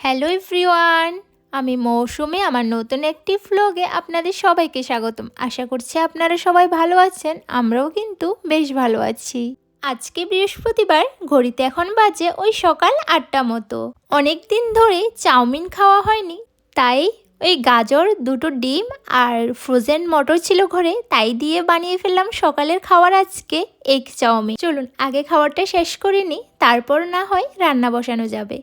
Hello everyone, আমি মৌসুমি, আমার নতুন একটি ফ্লগে আপনাদের সবাইকে স্বাগতম। আশা করছি আপনারা সবাই ভালো আছেন, আমরাও কিন্তু বেশ ভালো আছি। আজকে বৃহস্পতিবার, ঘড়িতে এখন বাজে ওই সকাল আটটা মতো। অনেক দিন ধরে চাউমিন খাওয়া হয়নি তাই ওই গাজর, দুটো ডিম আর ফ্রোজেন মটর ছিল ঘরে, তাই দিয়ে বানিয়ে ফেললাম সকালের খাওয়ার আজকে এগ চাউমিন। চলুন, আগে খাবারটা শেষ করে নিই তারপর না হয় রান্না বসানো যাবে।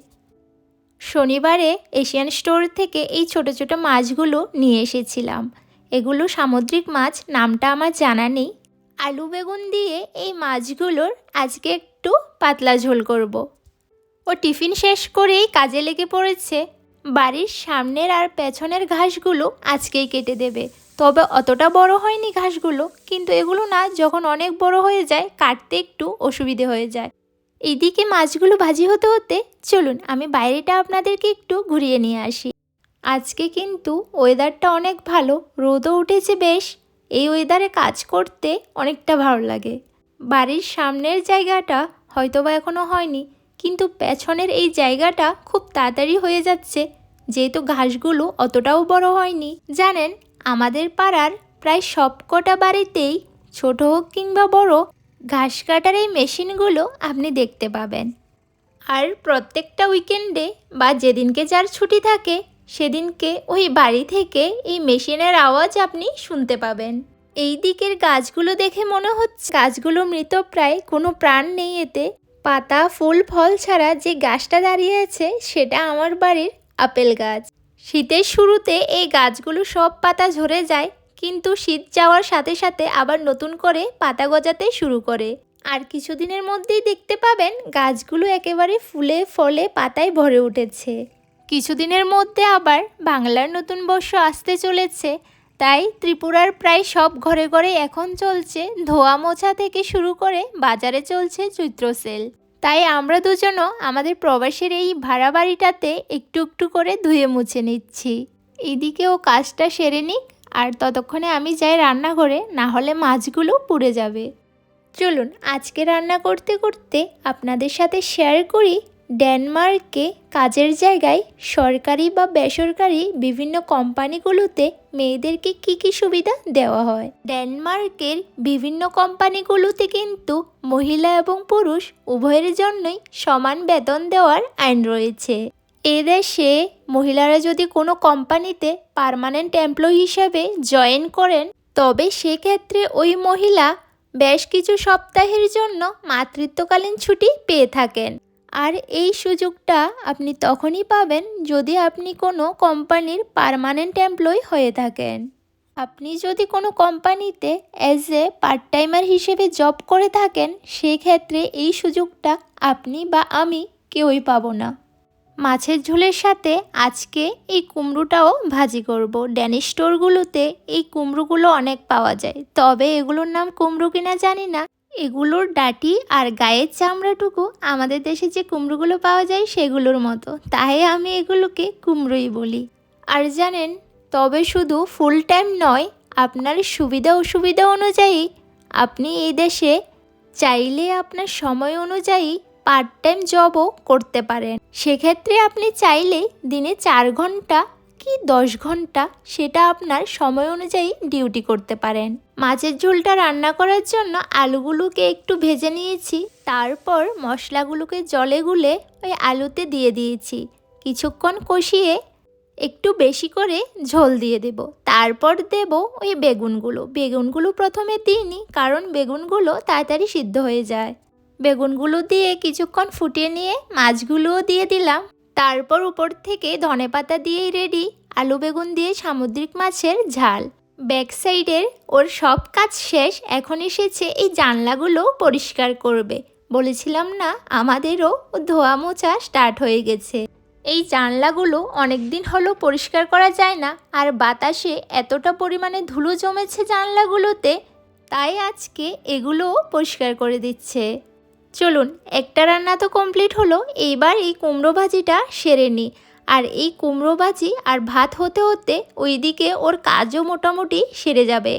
শনিবারে এশিয়ান স্টোর থেকে এই ছোট ছোট মাছগুলো নিয়ে এসেছিলাম। এগুলো সামুদ্রিক মাছ, নামটা আমার জানা নেই। আলু বেগুন দিয়ে এই মাছগুলোর আজকে একটু পাতলা ঝোল করব। ও টিফিন শেষ করেই কাজে লেগে পড়েছে। বাড়ির সামনের আর পেছনের ঘাসগুলো আজকেই কেটে দেবে। তবে অতটা বড় হয়নি ঘাসগুলো, কিন্তু এগুলো না যখন অনেক বড় হয়ে যায়, কাটতে একটু অসুবিধে হয়ে যায়। এইদিকে মাছগুলো ভাজি হতে হতে, চলুন আমি বাইরেটা আপনাদেরকে একটু ঘুরিয়ে নিয়ে আসি। আজকে কিন্তু ওয়েদারটা অনেক ভালো, রোদও উঠেছে বেশ। এই ওয়েদারে কাজ করতে অনেকটা ভালো লাগে। বাড়ির সামনের জায়গাটা হয়তোবা এখনও হয়নি, কিন্তু পেছনের এই জায়গাটা খুব তাড়াতাড়ি হয়ে যাচ্ছে। যেহেতু ঘাসগুলো অতটাও বড় হয়নি। জানেন, আমাদের পাড়ার প্রায় সবকটা বাড়িতেই, ছোট হোক কিংবা বড়, ঘাস কাটার এই মেশিনগুলো আপনি দেখতে পাবেন। আর প্রত্যেকটা উইকেন্ডে বা যেদিনকে যার ছুটি থাকে, সেদিনকে ওই বাড়ি থেকে এই মেশিনের আওয়াজ আপনি শুনতে পাবেন। এই দিকের গাছগুলো দেখে মনে হচ্ছে, গাছগুলো মৃত প্রায় কোনো প্রাণ নেই এতে। পাতা, ফুল, ফল ছাড়া যে গাছটা দাঁড়িয়ে আছে, সেটা আমার বাড়ির আপেল গাছ। শীতের শুরুতে এই গাছগুলো সব পাতা ঝরে যায়, কিন্তু শীত যাওয়ার সাথে সাথে আবার নতুন করে পাতা গজাতে শুরু করে। আর কিছুদিনের মধ্যেই দেখতে পাবেন গাছগুলো একেবারে ফুলে ফলে পাতায় ভরে উঠেছে। কিছুদিনের মধ্যে আবার বাংলার নতুন বর্ষ আসতে চলেছে, তাই ত্রিপুরার প্রায় সব ঘরে ঘরে এখন চলছে ধোয়া মোছা থেকে শুরু করে বাজারে চলছে চৈত্র সেল। তাই আমরা দুজনও আমাদের প্রবাসের এই ভাড়া বাড়িটাতে একটু একটু করে ধুয়ে মুছে নিচ্ছি। এদিকে ও কাজটা সেরে নিক, আর ততক্ষণে আমি যাই রান্নাঘরে, না হলে মাছগুলো পুড়ে যাবে। চলুন, আজকে রান্না করতে করতে আপনাদের সাথে শেয়ার করি ডেনমার্কে কাজের জায়গায় সরকারি বা বেসরকারি বিভিন্ন কোম্পানিগুলোতে মেয়েদেরকে কি কি সুবিধা দেওয়া হয়? ডেনমার্কের বিভিন্ন কোম্পানিগুলোতে কিন্তু মহিলা এবং পুরুষ উভয়ের জন্যই সমান বেতন দেওয়ার আইন রয়েছে। এদেশে মহিলারা যদি কোনো কোম্পানিতে পার্মানেন্ট এমপ্লয়ি হিসেবে জয়েন করেন, তবে সেক্ষেত্রে ওই মহিলা বেশ কিছু সপ্তাহের জন্য মাতৃত্বকালীন ছুটি পেয়ে থাকেন। আর এই সুযোগটা আপনি তখনই পাবেন যদি আপনি কোনো কোম্পানির পার্মানেন্ট এমপ্লয়ি হয়ে থাকেন। আপনি যদি কোনো কোম্পানিতে অ্যাজ এ পার্ট টাইমার হিসেবে জব করে থাকেন, সেক্ষেত্রে এই সুযোগটা আপনি বা আমি কেউই পাবো না। মাছের ঝোলের সাথে আজকে এই কুমড়োটাও ভাজি করব। ড্যানিশ স্টোরগুলোতে এই কুমড়োগুলো অনেক পাওয়া যায়। তবে এগুলোর নাম কুমড়ো কিনা জানি না। এগুলোর ডাটি আর গায়ের চামড়াটুকু আমাদের দেশে যে কুমড়োগুলো পাওয়া যায় সেগুলোর মতো। তাই আমি এগুলোকে কুমড়োই বলি। আর জানেন, তবে শুধু ফুল টাইম নয়, আপনার সুবিধা অসুবিধা অনুযায়ী আপনি এই দেশে চাইলে আপনার সময় অনুযায়ী পার্ট টাইম জবও করতে পারেন। সেক্ষেত্রে আপনি চাইলে দিনে চার ঘণ্টা কি দশ ঘণ্টা সেটা আপনার সময় অনুযায়ী ডিউটি করতে পারেন। মাছের ঝোলটা রান্না করার জন্য আলুগুলোকে একটু ভেজে নিয়েছি, তারপর মশলাগুলোকে জলে গুলে ওই আলুতে দিয়ে দিয়েছি। কিছুক্ষণ কষিয়ে একটু বেশি করে ঝোল দিয়ে দেব। তারপর দেব ওই বেগুনগুলো। বেগুনগুলো প্রথমে দিইনি, কারণ বেগুনগুলো তাড়াতাড়ি সিদ্ধ হয়ে যায়। বেগুনগুলো দিয়ে কিছুক্ষণ ফুটিয়ে নিয়ে মাছগুলোও দিয়ে দিলাম। তারপর উপর থেকে ধনেপাতা দিয়েই রেডি আলু বেগুন দিয়ে সামুদ্রিক মাছের ঝাল। ব্যাক সাইডের ওর সব কাজ শেষ, এখন এসেছে এই জানলাগুলো পরিষ্কার করবে। বলেছিলাম না, আমাদেরও ধোয়া মোছা স্টার্ট হয়ে গেছে। এই জানলাগুলো অনেক দিন হলো পরিষ্কার করা যায় না, আর বাতাসে এতটা পরিমাণে ধুলো জমেছে জানলাগুলোতে, তাই আজকে এগুলোও পরিষ্কার করে দিচ্ছে। চলুন, একটা রান্না তো কমপ্লিট হলো, এইবার এই কুমড়ো ভাজিটা সেরে নিই আর এই কুমড়ো ভাজি আর ভাত হতে হতে ওইদিকে ওর কাজও মোটামুটি সেরে যাবে।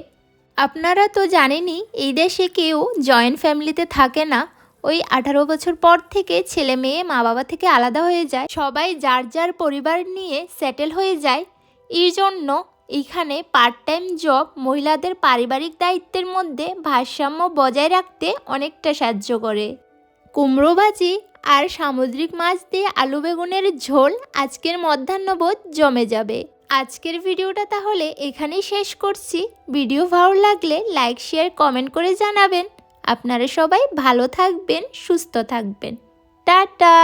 আপনারা তো জানেনই, এই দেশে কেউ জয়েন্ট ফ্যামিলিতে থাকে না। ওই আঠারো বছর পর থেকে ছেলে মেয়ে মা বাবা থেকে আলাদা হয়ে যায়। সবাই যার যার পরিবার নিয়ে সেটেল হয়ে যায়। এই জন্য এখানে পার্ট টাইম জব মহিলাদের পারিবারিক দায়িত্বের মধ্যে ভারসাম্য বজায় রাখতে অনেকটা সাহায্য করে। কুমড়ো ভাজি আর সামুদ্রিক মাছ দিয়ে আলু বেগুনের ঝোল আজকের মধ্যাহ্নবোধ জমে যাবে। আজকের ভিডিওটা তাহলে এখানেই শেষ করছি। ভিডিও ভালো লাগলে লাইক শেয়ার কমেন্ট করে জানাবেন। আপনারা সবাই ভালো থাকবেন, সুস্থ থাকবেন। টাটা!